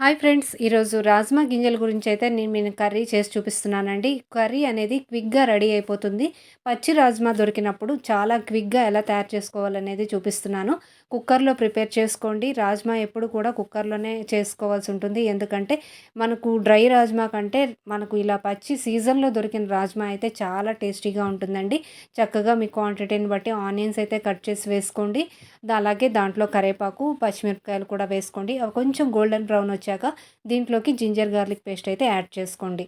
Hi friends ఈరోజు రాజ్మా గింజల గురించి అయితే నేను నేను కర్రీ చేసి చూపిస్తున్నానండి. కర్రీ అనేది క్విక్గా రెడీ అయిపోతుంది. పచ్చి రాజ్మా దొరికినప్పుడు చాలా క్విక్గా ఎలా తయారు చేసుకోవాలనేది చూపిస్తున్నాను. కుక్కర్లో ప్రిపేర్ చేసుకోండి. రాజ్మా ఎప్పుడు కూడా కుక్కర్లోనే చేసుకోవాల్సి ఉంటుంది. ఎందుకంటే మనకు డ్రై రాజ్మా కంటే మనకు ఇలా పచ్చి సీజన్లో దొరికిన రాజ్మా అయితే చాలా టేస్టీగా ఉంటుందండి. చక్కగా మీ క్వాంటిటీని బట్టి ఆనియన్స్ అయితే కట్ చేసి వేసుకోండి. అలాగే దాంట్లో కరేపాకు పచ్చిమిరపకాయలు కూడా వేసుకోండి. అవి కొంచెం గోల్డెన్ బ్రౌన్ వచ్చాక దీంట్లోకి జింజర్ గార్లిక్ పేస్ట్ అయితే యాడ్ చేసుకోండి.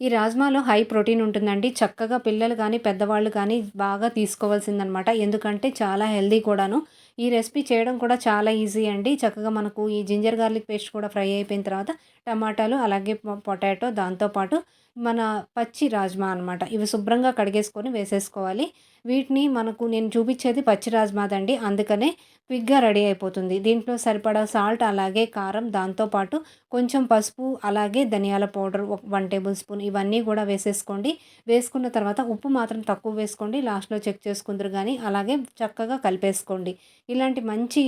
ఈ రాజ్మాలో హై ప్రోటీన్ ఉంటుందండి. చక్కగా పిల్లలు కానీ పెద్దవాళ్ళు కానీ బాగా తీసుకోవాల్సిందనమాట. ఎందుకంటే చాలా హెల్దీ కూడాను. ఈ రెసిపీ చేయడం కూడా చాలా ఈజీ అండి. చక్కగా మనకు ఈ జింజర్ గార్లిక్ పేస్ట్ కూడా ఫ్రై అయిపోయిన తర్వాత టమాటాలు అలాగే పొటాటో దాంతోపాటు మన పచ్చి రాజ్మా అనమాట ఇవి శుభ్రంగా కడిగేసుకొని వేసేసుకోవాలి. వీటిని మనకు నేను చూపించేది పచ్చి రాజ్మాదండి అందుకనే క్విక్గా రెడీ అయిపోతుంది. దీంట్లో సరిపడా సాల్ట్ అలాగే కారం దాంతోపాటు కొంచెం పసుపు అలాగే ధనియాల పౌడర్ ఒక వన్ టేబుల్ స్పూన్ ఇవన్నీ కూడా వేసేసుకోండి. వేసుకున్న తర్వాత ఉప్పు మాత్రం తక్కువ వేసుకోండి. లాస్ట్లో చెక్ చేసుకుందరు కానీ అలాగే చక్కగా కలిపేసుకోండి. ఇలాంటి మంచి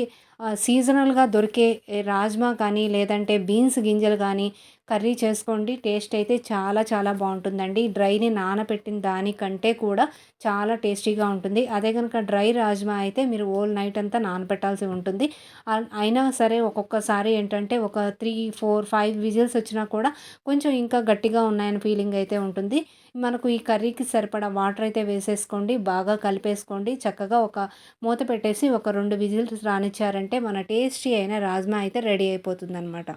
సీజనల్గా దొరికే రాజ్మా కానీ లేదంటే బీన్స్ గింజలు కానీ కర్రీ చేసుకోండి. టేస్ట్ అయితే చాలా చాలా బాగుంటుందండి. డ్రైని నానబెట్టిన దానికంటే కూడా చాలా టేస్టీగా ఉంటుంది. అదే కనుక డ్రై రాజ్మా అయితే మీరు ఓల్ నైట్ అంతా నానబెట్టాల్సి ఉంటుంది. అయినా సరే ఒక్కొక్కసారి ఏంటంటే ఒక త్రీ ఫోర్ ఫైవ్ విజిల్స్ వచ్చినా కూడా కొంచెం ఇంకా గట్టిగా ఉన్నాయని ఫీలింగ్ అయితే ఉంటుంది. మనకు ఈ కర్రీకి సరిపడా వాటర్ అయితే వేసేసుకోండి. బాగా కలిపేసుకోండి. చక్కగా ఒక మూత పెట్టేసి ఒక రెండు విజిల్స్ రానిచ్చారంటే మన టేస్టీ అయిన రాజ్మా అయితే రెడీ అయిపోతుంది అనమాట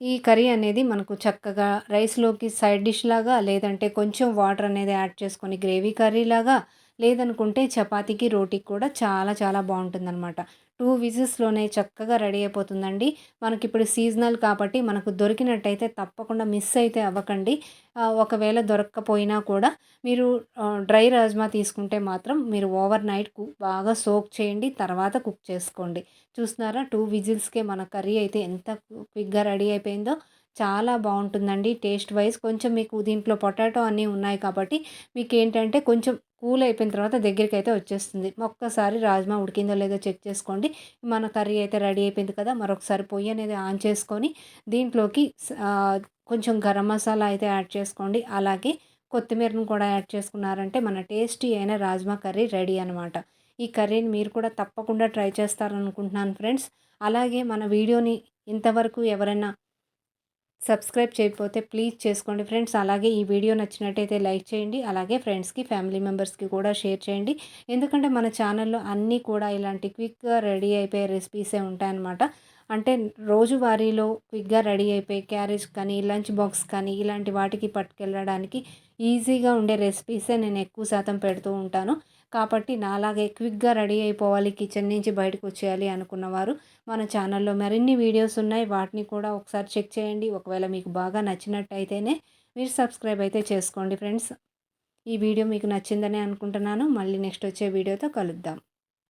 ఈ కర్రీ అనేది మనకు చక్కగా రైస్లోకి సైడ్ డిష్ లాగా లేదంటే కొంచెం వాటర్ అనేది యాడ్ చేసుకొని గ్రేవీ కర్రీ లాగా లేదనుకుంటే చపాతీకి రోటీకి కూడా చాలా చాలా బాగుంటుందన్నమాట. టూ విజిల్స్లోనే చక్కగా రెడీ అయిపోతుందండి. మనకి ఇప్పుడు సీజనల్ కాబట్టి మనకు దొరికినట్టయితే తప్పకుండా మిస్ అయితే అవ్వకండి. ఒకవేళ దొరక్కపోయినా కూడా మీరు డ్రై రాజ్మా తీసుకుంటే మాత్రం మీరు ఓవర్ నైట్ బాగా సోక్ చేయండి తర్వాత కుక్ చేసుకోండి. చూస్తున్నారా టూ విజిల్స్కే మన కర్రీ అయితే ఎంత క్విక్గా రెడీ అయిపోయిందో. చాలా బాగుంటుందండి టేస్ట్ వైజ్. కొంచెం మీకు దీంట్లో పొటాటో అన్నీ ఉన్నాయి కాబట్టి మీకు ఏంటంటే కొంచెం కూల్ అయిపోయిన తర్వాత దగ్గరికి అయితే వచ్చేస్తుంది. ఒక్కసారి రాజ్మా ఉడికిందో లేదో చెక్ చేసుకోండి. మన కర్రీ అయితే రెడీ అయిపోయింది కదా మరొకసారి పొయ్యి అనేది ఆన్ చేసుకొని దీంట్లోకి కొంచెం గరం మసాలా అయితే యాడ్ చేసుకోండి. అలాగే కొత్తిమీరను కూడా యాడ్ చేసుకున్నారంటే మన టేస్టీ అయిన రాజ్మా కర్రీ రెడీ అనమాట ఈ కర్రీని మీరు కూడా తప్పకుండా ట్రై చేస్తారనుకుంటున్నాను ఫ్రెండ్స్. అలాగే మన వీడియోని ఇంతవరకు ఎవరైనా సబ్స్క్రైబ్ చేయకపోతే ప్లీజ్ చేసుకోండి ఫ్రెండ్స్. అలాగే ఈ వీడియో నచ్చినట్టయితే లైక్ చేయండి. అలాగే ఫ్రెండ్స్కి ఫ్యామిలీ మెంబర్స్కి కూడా షేర్ చేయండి. ఎందుకంటే మన ఛానల్లో అన్నీ కూడా ఇలాంటి క్విక్గా రెడీ అయిపోయే రెసిపీసే ఉంటాయన్నమాట. అంటే రోజువారీలో క్విక్గా రెడీ అయిపోయి క్యారేజ్ కానీ లంచ్ బాక్స్ కానీ ఇలాంటి వాటికి పట్టుకెళ్ళడానికి ఈజీగా ఉండే రెసిపీసే నేను ఎక్కువ శాతం పెడుతూ ఉంటాను. కాబట్టి నాలాగే క్విక్గా రెడీ అయిపోవాలి కిచెన్ నుంచి బయటకు వచ్చేయాలి అనుకున్నవారు మన ఛానల్లో మరిన్ని వీడియోస్ ఉన్నాయి. వాటిని కూడా ఒకసారి చెక్ చేయండి. ఒకవేళ మీకు బాగా నచ్చినట్టయితేనే మీరు సబ్స్క్రైబ్ అయితే చేసుకోండి ఫ్రెండ్స్. ఈ వీడియో మీకు నచ్చిందని అనుకుంటున్నాను. మళ్ళీ నెక్స్ట్ వచ్చే వీడియోతో కలుద్దాం.